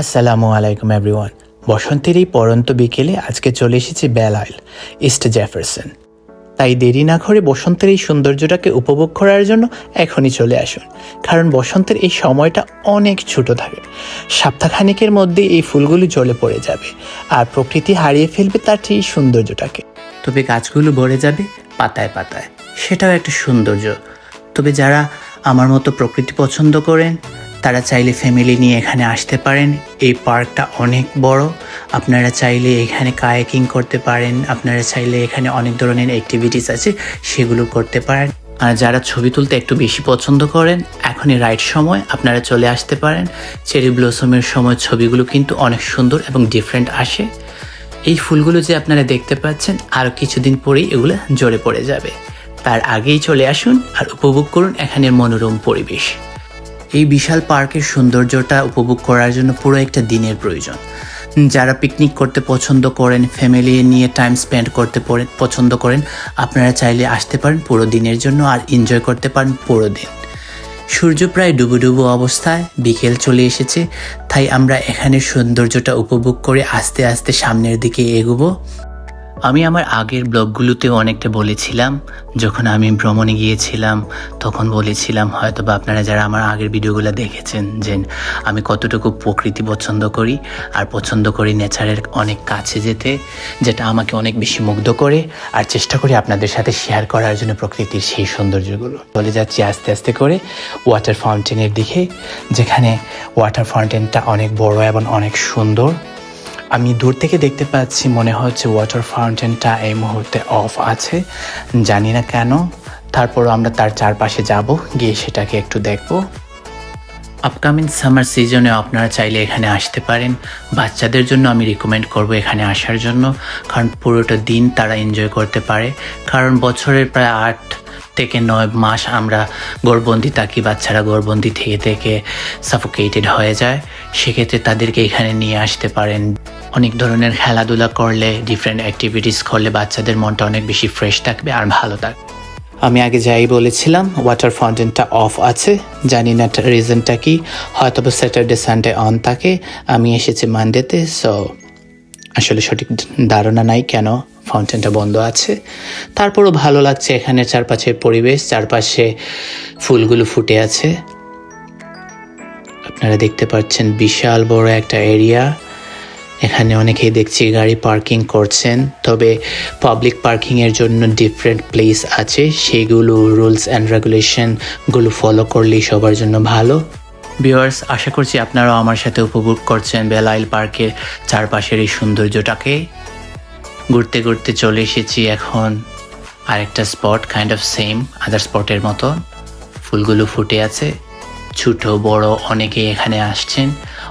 আসসালামু আলাইকুম, এভরিওয়ান। বসন্তের এই পরন্ত বিকেলে আজকে চলে এসেছি বেল আইল, ইস্ট জেফারসন। তাই দেরি না করে বসন্তের এই সৌন্দর্যটাকে উপভোগ করার জন্য এখনই চলে আসুন, কারণ বসন্তের এই সময়টা অনেক ছোট থাকে। সপ্তাহখানিকের মধ্যে এই ফুলগুলি জ্বলে পড়ে যাবে, আর প্রকৃতি হারিয়ে ফেলবে তার এই সৌন্দর্যটাকে। তবে গাছগুলো ভরে যাবে পাতায় পাতায়, সেটাও একটা সৌন্দর্য। তবে যারা আমার মতো প্রকৃতি পছন্দ করেন তারা চাইলে ফ্যামিলি নিয়ে এখানে আসতে পারেন। এই পার্কটা অনেক বড়। আপনারা চাইলে এখানে কায়াকিং করতে পারেন। আপনারা চাইলে এখানে অনেক ধরনের অ্যাক্টিভিটিস আছে, সেগুলো করতে পারেন। আর যারা ছবি তুলতে একটু বেশি পছন্দ করেন, এখনই রাইট সময়, আপনারা চলে আসতে পারেন। চেরি ব্লসমের সময় ছবিগুলো কিন্তু অনেক সুন্দর এবং ডিফারেন্ট আসে। এই ফুলগুলো যে আপনারা দেখতে পাচ্ছেন আরও কিছুদিন পরেই এগুলো ঝরে পড়ে যাবে। তার আগেই চলে আসুন আর উপভোগ করুন এখানের মনোরম পরিবেশ। এই বিশাল পার্কের সৌন্দর্যটা উপভোগ করার জন্য পুরো একটা দিনের প্রয়োজন। যারা পিকনিক করতে পছন্দ করেন ফ্যামিলি নিয়ে টাইম স্পেন্ড করতে পছন্দ করেন, আপনারা চাইলে আসতে পারেন পুরো দিনের জন্য আর এনজয় করতে পারেন পুরো দিন। সূর্য প্রায় ডুবু ডুবু অবস্থায় বিকেল চলে এসেছে, তাই আমরা এখানের সৌন্দর্যটা উপভোগ করে আস্তে আস্তে সামনের দিকে এগোবো। আমি আমার আগের ব্লগগুলোতেও অনেকটা বলেছিলাম, যখন আমি ভ্রমণে গিয়েছিলাম, তখন বলেছিলাম হয়তো বা আপনারা যারা আমার আগের ভিডিওগুলো দেখেছেন, যে আমি কতটুকু প্রকৃতি পছন্দ করি, আর পছন্দ করি নেচারের অনেক কাছে যেতে, যেটা আমাকে অনেক বেশি মুগ্ধ করে, আর চেষ্টা করি আপনাদের সাথে শেয়ার করার জন্য প্রকৃতির সেই সৌন্দর্যগুলো। চলে যাচ্ছি আস্তে আস্তে করে ওয়াটার ফাউন্টেনের দিকে, যেখানে ওয়াটার ফাউন্টেনটা অনেক বড় এবং অনেক সুন্দর। আমি দূর থেকে দেখতে পাচ্ছি মনে হচ্ছে ওয়াটার ফাউন্টেনটা এই মুহূর্তে অফ আছে। জানি না কেন। তারপরও আমরা তার চারপাশে যাব, গিয়ে সেটাকে একটু দেখব। আপকামিং সামার সিজনে আপনারা চাইলে এখানে আসতে পারেন। বাচ্চাদের জন্য আমি রিকমেন্ড করব এখানে আসার জন্য। কারণ পুরোটা দিন তারা এনজয় করতে পারে। কারণ বছরের প্রায় আট থেকে নয় মাস আমরা গড়বন্দি থাকি, বাচ্চারা গড়বন্দি থেকে থেকে সাফোকেটেড হয়ে যায়। সেক্ষেত্রে তাদেরকে এখানে নিয়ে আসতে পারেন। অনেক ধরনের খেলাধুলা করলে ডিফারেন্ট অ্যাক্টিভিটিস করলে বাচ্চাদের মনটা অনেক বেশি ফ্রেশ থাকবে আর ভালো থাকবে। আমি আগে যাই বলেছিলাম ওয়াটার ফাউন্টেনটা অফ আছে, জানি না রিজনটা কি, হয়তো স্যাটারডে সানডে অন থাকে, আমি এসেছি মানডেতে সো আসলে সঠিক ধারণা নাই কেন ফাউন্টেনটা বন্ধ আছে। তারপরও ভালো লাগছে এখানে চারপাশের পরিবেশ, চারপাশে ফুলগুলো ফুটে আছে। আপনারা দেখতে পাচ্ছেন বিশাল বড় একটা এরিয়া এখানে অনেকেই দেখছি গাড়ি পার্কিং করছেন, তবে পাবলিক পার্কিংয়ের জন্য ডিফারেন্ট প্লেস আছে। সেগুলো রুলস অ্যান্ড রেগুলেশনগুলো ফলো করলেই সবার জন্য ভালো। ভিউয়ার্স আশা করছি আপনারাও আমার সাথে উপভোগ করছেন বেলাইল পার্কের চারপাশের এই সৌন্দর্যটাকে। ঘুরতে ঘুরতে চলে এসেছি এখন আরেকটা spot kind of same other স্পটের মতো। ফুলগুলো ফুটে আছে। ছোট, বড় অনেকেই এখানে আসছেন।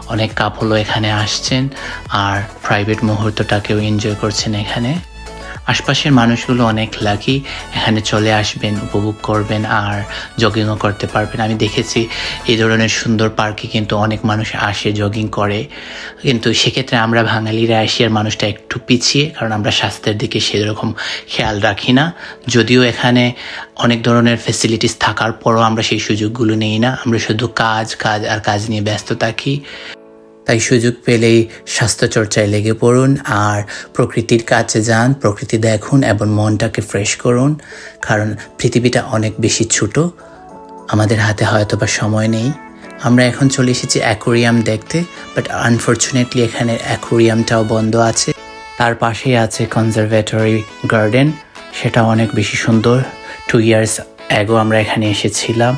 অনেক কাপলও এখানে আসছেন আর প্রাইভেট মুহূর্তটাকেও এনজয় করছেন এখানে। আশপাশের মানুষগুলো অনেক লাকি এখানে চলে আসবেন, উপভোগ করবেন আর জগিংও করতে পারবেন। আমি দেখেছি এই ধরনের সুন্দর পার্কে কিন্তু অনেক মানুষ আসে জগিং করে। কিন্তু সেক্ষেত্রে আমরা বাঙালিরা এশিয়ার মানুষটা একটু পিছিয়ে, কারণ আমরা স্বাস্থ্যের দিকে সেরকম খেয়াল রাখি না। যদিও এখানে অনেক ধরনের ফেসিলিটিস থাকার পরও আমরা সেই সুযোগগুলো নেই না। আমরা শুধু কাজ কাজ আর কাজ নিয়ে ব্যস্ত থাকি। তাই সুযোগ পেলেই স্বাস্থ্যচর্চায় লেগে পড়ুন আর প্রকৃতির কাছে যান, প্রকৃতি দেখুন এবং মনটাকে ফ্রেশ করুন, কারণ পৃথিবীটা অনেক বেশি ছোট। আমাদের হাতে হয়তো বা সময় নেই। আমরা এখন চলে এসেছি অ্যাকোরিয়াম দেখতে বাট আনফর্চুনেটলি এখানে অ্যাকোরিয়ামটাও বন্ধ আছে। তার পাশেই আছে কনজারভেটরি গার্ডেন সেটা অনেক বেশি সুন্দর। টু ইয়ার্স অ্যাগো আমরা এখানে এসেছিলাম।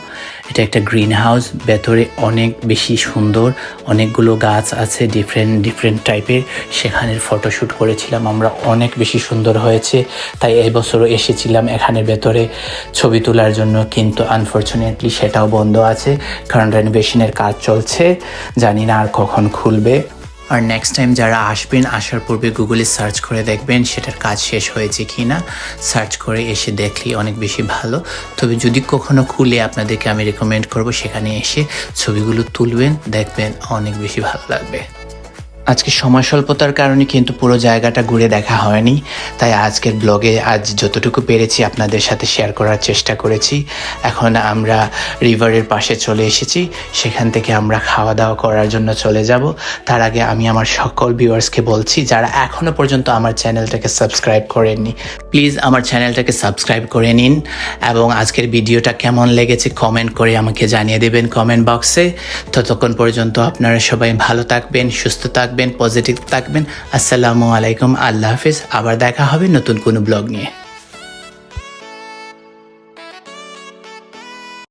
এটা একটা গ্রিন হাউস ভেতরে অনেক বেশি সুন্দর, অনেকগুলো গাছ আছে ডিফারেন্ট ডিফারেন্ট টাইপের সেখানের ফটোশ্যুট করেছিলাম, আমরা অনেক বেশি সুন্দর হয়েছে। তাই এই বছরও এসেছিলাম এখানে ভেতরে। ছবি তোলার জন্য কিন্তু আনফর্চুনেটলি সেটাও বন্ধ আছে। কারণ রেনোভেশনের কাজ চলছে। জানি না আর কখন খুলবে। আর নেক্সট টাইম যারা আসবেন, আসার পূর্বে গুগলে সার্চ করে দেখবেন সেটার কাজ শেষ হয়েছে কি না সার্চ করে এসে দেখলেই অনেক বেশি ভালো। তবে যদি কখনো খুলে আপনাদেরকে আমি রেকমেন্ড করব, সেখানে এসে ছবিগুলো তুলবেন, দেখবেন অনেক বেশি ভালো লাগবে। আজকে সময় স্বল্পতার কারণে কিন্তু পুরো জায়গাটা ঘুরে দেখা হয়নি। তাই আজকের ব্লগে আজ যতটুকু পেরেছি আপনাদের সাথে শেয়ার করার চেষ্টা করেছি। এখন আমরা রিভারের পাশে চলে এসেছি। সেখান থেকে আমরা খাওয়া দাওয়া করার জন্য চলে যাব। তার আগে আমি আমার সকল ভিউয়ার্সকে বলছি, যারা এখনও পর্যন্ত আমার চ্যানেলটাকে সাবস্ক্রাইব করেননি, প্লিজ আমার চ্যানেলটাকে সাবস্ক্রাইব করে নিন এবং আজকের ভিডিওটা কেমন লেগেছে কমেন্ট করে আমাকে জানিয়ে দেবেন কমেন্ট বক্সে। ততক্ষণ পর্যন্ত আপনারা সবাই ভালো থাকবেন, সুস্থ থাকবেন পজিটিভ থাকবেন। আসসালামু আলাইকুম আল্লাহ হাফিজ। আবার দেখা হবে নতুন কোনো ব্লগ নিয়ে।